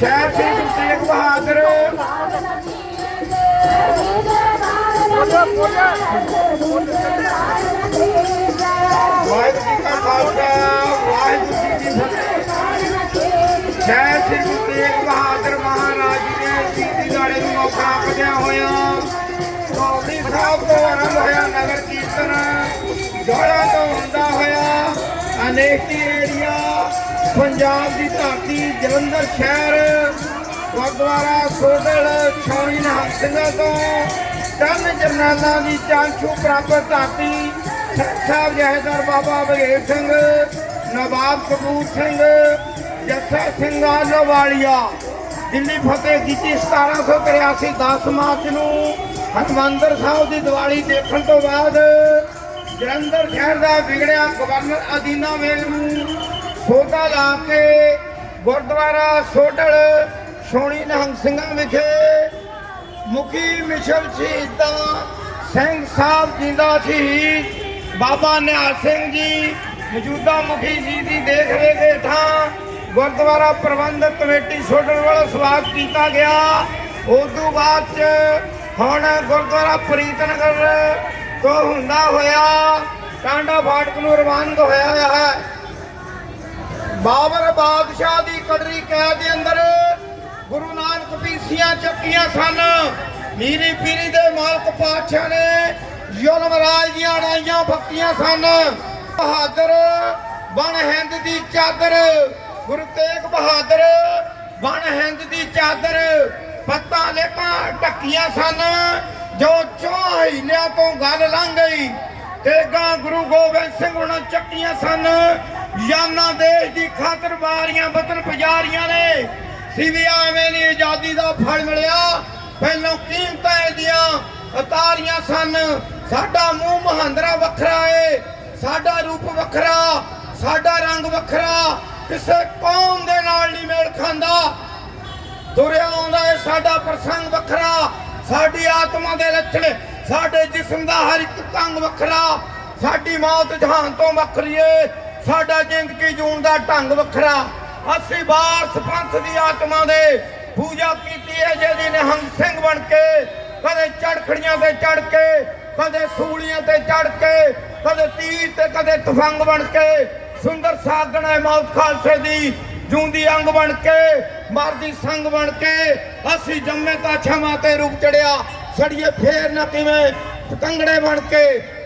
ਸ਼ਹਿਰ ਸ੍ਰੀ ਗੁਰੂ ਤੇਗ ਬਹਾਦਰ। ਵਾਹਿਗੁਰੂ ਜੀ ਕਾ ਖਾਲਸਾ, ਵਾਹਿਗੁਰੂ ਜੀ ਕੀ ਫਤਿਹ। ਸ਼ਹਿਰ ਸ੍ਰੀ ਗੁਰੂ ਤੇਗ ਬਹਾਦਰ ਮਹਾਰਾਜ ਜੀ ਦੇ ਸ਼ਹੀਦੀ ਦਾੜੇ ਨੂੰ ਮੌਕਾ ਕੱਢਿਆ ਹੋਇਆ। ਕੌਲੀ ਸਾਹਿਬ ਤੋਂ ਆਰੰਭ ਹੋਇਆ ਨਗਰ ਕੀਰਤਨ। ਜੋੜਾ ਤੋਂ ਹੁੰਦਾ ਹੋਇਆ ਅਨੇਕੀ ਏਰੀਆ ਪੰਜਾਬ ਦੀ ਧਰਤੀ ਜਲੰਧਰ ਸ਼ਹਿਰ, ਗੁਰਦੁਆਰਾ ਸੋਡਲ ਛਾਉਣੀ ਨਿਹੰਗ ਸਿੰਘਾਂ ਤੋਂ ਤਿੰਨ ਜਰਨਾਲਾਂ ਦੀ ਚਾਂਚੂ ਪ੍ਰਾਪਤ ਧਰਤੀ ਸਾਹਿਬ ਜਹੇਦਾਰ ਬਾਬਾ ਬਘੇਲ ਸਿੰਘ, ਨਵਾਬ ਕਪੂਰ ਸਿੰਘ ਜੱਸਾ ਸਿੰਘ ਆਲੋਵਾਲੀਆ ਦਿੱਲੀ ਫਤਿਹ ਕੀਤੀ 1783 10 ਮਾਰਚ ਨੂੰ ਹਰਮੰਦਰ ਸਾਹਿਬ ਦੀ ਦੀਵਾਲੀ ਦੇਖਣ ਤੋਂ ਬਾਅਦ ਜਲੰਧਰ ਸ਼ਹਿਰ ਦਾ ਵਿਗੜਿਆ ਗਵਰਨਰ ਅਦੀਨਾ ਵੇਲ ਨੂੰ ਸੋਧਾ ਲਾ ਕੇ ਗੁਰਦੁਆਰਾ ਸੋਡਲ ਸੋਣੀ ਨਿਹੰਗ ਸਿੰਘਾਂ ਵਿਖੇ ਮੁਖੀ ਮਿਸ਼ਲ ਸ਼ਹੀਦਾਂ, ਸਿੰਘ ਸਾਹਿਬ ਜਿੰਦਾ ਸ਼ਹੀਦ, ਬਾਬਾ ਨਿਹਾਲ ਸਿੰਘ ਜੀ, ਮੌਜੂਦਾ ਮੁਖੀ ਜੀ ਦੀ ਦੇਖ ਰੇਖ ਹੇਠਾਂ ਗੁਰਦੁਆਰਾ ਪ੍ਰਬੰਧਕ ਕਮੇਟੀ ਸੋਡਲ ਵੱਲੋਂ ਸਵਾਗਤ ਕੀਤਾ ਗਿਆ। ਉਸ ਤੋਂ ਬਾਅਦ ਚ ਹੁਣ ਗੁਰਦੁਆਰਾ ਪ੍ਰੀਤਨਗਰ ਤੋਂ ਹੁੰਦਾ ਹੋਇਆ, ਟਾਂਡਾ ਫਾਟਕ ਨੂੰ ਰਵਾਨਗ ਹੋਇਆ ਹੈ। ਬਾਬਰ ਬਾਦਸ਼ਾਹ ਦੀ ਕੜਰੀ ਕੈਦ ਦੇ ਅੰਦਰ ਗੁਰੂ ਨਾਨਕ ਪੀਸੀਆਂ ਚੱਕੀਆਂ ਸਨ। ਮੀਰੀ ਪੀਰੀ ਦੇ ਮਾਲਕ ਪਾਤਸ਼ਾਹ ਨੇ ਜ਼ੁਲਮ ਰਾਜ ਦੀਆਂ ਅੜਾਈਆਂ ਫੱਕੀਆਂ ਸਨ। ਬਹਾਦਰ ਬਣ ਹਿੰਦ ਦੀ ਚਾਦਰ, ਗੁਰੂ ਤੇਗ ਬਹਾਦਰ ਬਣ ਹਿੰਦ ਦੀ ਚਾਦਰ ਪੱਤਾਂ ਲੇਪਾਂ ਢੱਕੀਆਂ ਸਨ। ਜੋ ਚੋਹਿਲਿਆਂ ਤੋਂ ਗੱਲ ਲੰਘ ਗਈ ਤੇਗਾ ਗੁਰੂ ਗੋਬਿੰਦ ਸਿੰਘ ਉਹਨਾਂ ਚੱਕੀਆਂ ਸਨ। ਯਾਨਾ ਦੇਸ਼ ਦੀ ਖਾਤਰ ਵਾਰੀਆਂ ਪੁਜਾਰੀਆਂ ਨੇ। ਸਿਵਿਆ ਐਵੇਂ ਨਹੀਂ ਆਜ਼ਾਦੀ ਦਾ ਫਲ ਮਿਲਿਆ। ਪਹਿਲੋਂ ਕੀਮਤਾਂ ਇਹਦੀਆਂ ਉਤਾਰੀਆਂ ਸਨ। ਸਾਡਾ ਮੂੰਹ ਮਹਾਂਦਰਾ ਵੱਖਰਾ ਏ। ਸਾਡਾ ਰੂਪ ਵੱਖਰਾ, ਸਾਡਾ ਰੰਗ ਵੱਖਰਾ। ਕਿਸੇ ਕੌਮ ਦੇ ਨਾਲ ਨਹੀਂ ਮੇਲ ਖਾਂਦਾ। ਤੁਰਿਆ ਆਉਂਦਾ ਏ, ਸਾਡਾ ਪ੍ਰਸੰਗ ਵੱਖਰਾ। ਸਾਡੀ ਆਤਮਾ ਦੇ ਲੱਛਣ ਸਾਡੇ ਜਿਸਮ ਦਾ ਹਰ ਇੱਕ ਕੰਗ ਵੱਖਰਾ, ਸਾਡੀ ਮੌਤ ਜਹਾਨ ਤੋਂ ਵੱਖਰੀ ਏ। ਸਾਡਾ ਜ਼ਿੰਦਗੀ ਜੂਣ ਦਾ ਢੰਗ ਵੱਖਰਾ। ਅਸੀਂ ਬਾਰਸ ਪੰਥ ਦੀ ਆਤਮਾ ਦੇ ਪੂਜਾ ਕੀਤੀ ਏ, ਜਿਹਦੀ ਨਿਹੰਗ ਸਿੰਘ ਬਣ ਕੇ ਕਦੇ ਚੜਖੜੀਆਂ ਤੇ ਚੜ ਕੇ, ਕਦੇ ਸੂਲੀਆਂ ਤੇ ਚੜ ਕੇ, ਕਦੇ ਤੀਰ ਤੇ ਕਦੇ ਤਫੰਗ ਬਣ ਕੇ, ਸੁੰਦਰ ਸਾਗਣਾ ਮੌਤ ਖਾਲਸੇ ਦੀ, ਜੂੰਦੀ ਅੰਗ ਬਣ ਕੇ, ਮਰਦੀ ਸੰਗ ਬਣ ਕੇ, ਅਸੀਂ ਜੰਮੇ ਤਾਂ ਛਮਾ ਤੇ ਰੂਪ ਚੜਿਆ। ਛੜੀਏ ਫੇਰ ਨਾ ਕਿਵੇਂ ਪਤੰਗੜੇ ਬਣ ਕੇ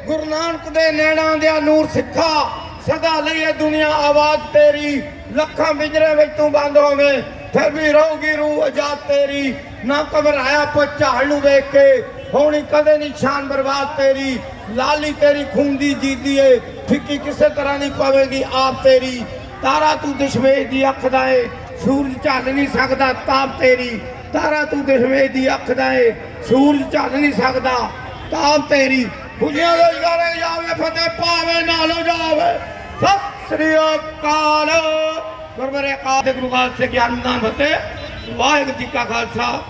ਗੁਰੂ ਨਾਨਕ ਦੇ ਨੈਣਾਂ ਦੇ ਨੂਰ ਸਿੱਖਾ, ਸਦਾ ਲਈ ਇਹ ਦੁਨੀਆ ਆਵਾਜ਼ ਤੇਰੀ, ਲੱਖਾਂ ਬਿਜਰੇ ਵਿੱਚ ਤੂੰ ਬੰਦ ਹੋਵੇਂ, ਫਿਰ ਵੀ ਰਹੂਗੀ ਰੂਹ ਆਜ਼ਾਦ ਤੇਰੀ। ਨਾ ਘਬਰਾਇਆ ਪਛਾਣ ਨੂੰ ਵੇਖ ਕੇ, ਹੋਣੀ ਕਦੇ ਨਹੀਂ ਸ਼ਾਨ ਬਰਬਾਦ ਤੇਰੀ। ਲਾਲੀ ਤੇਰੀ ਖੂਨ ਜੀਦੀ ਏ, ਫਿੱਕੀ ਕਿਸੇ ਤਰ੍ਹਾਂ ਨਹੀਂ ਪਵੇਗੀ ਆਪ ਤੇਰੀ। ਤਾਰਾ ਤੂੰ ਦਸ਼ਮੇਸ਼ ਦੀ ਅੱਖ ਦਾ ਏ, ਸੂਰਜ ਝੱਲ ਨਹੀਂ ਸਕਦਾ ਤਾਪ ਤੇਰੀ। ਤਾਰਾ ਤੂੰ ਦਸ਼ਮੇਸ਼ ਦੀ ਅੱਖ ਦਾ ਏ? ਸੂਰਜ ਝੱਲ ਨਹੀਂ ਸਕਦਾ। ਤਾਪ ਤੇਰੀ ਖੁਸ਼ੀਆਂ ਦੇ ਜਾਰੇ ਜਾਵੇ, ਫਤਿਹ ਪਾਵੇ, ਨਾਲੋ ਜਾਵੇ। ਸਤਿ ਸ੍ਰੀ ਅਕਾਲ। ਗੁਰਬਰੇ ਅਕਾਲ ਗੁਰੂ ਗ੍ਰੰਥ ਸਾਹਿਬ ਗਿਆਨ ਨਾਮ ਫਤਿਹ। ਵਾਹਿਗੁਰੂ ਜੀ ਕਾ ਖਾਲਸਾ।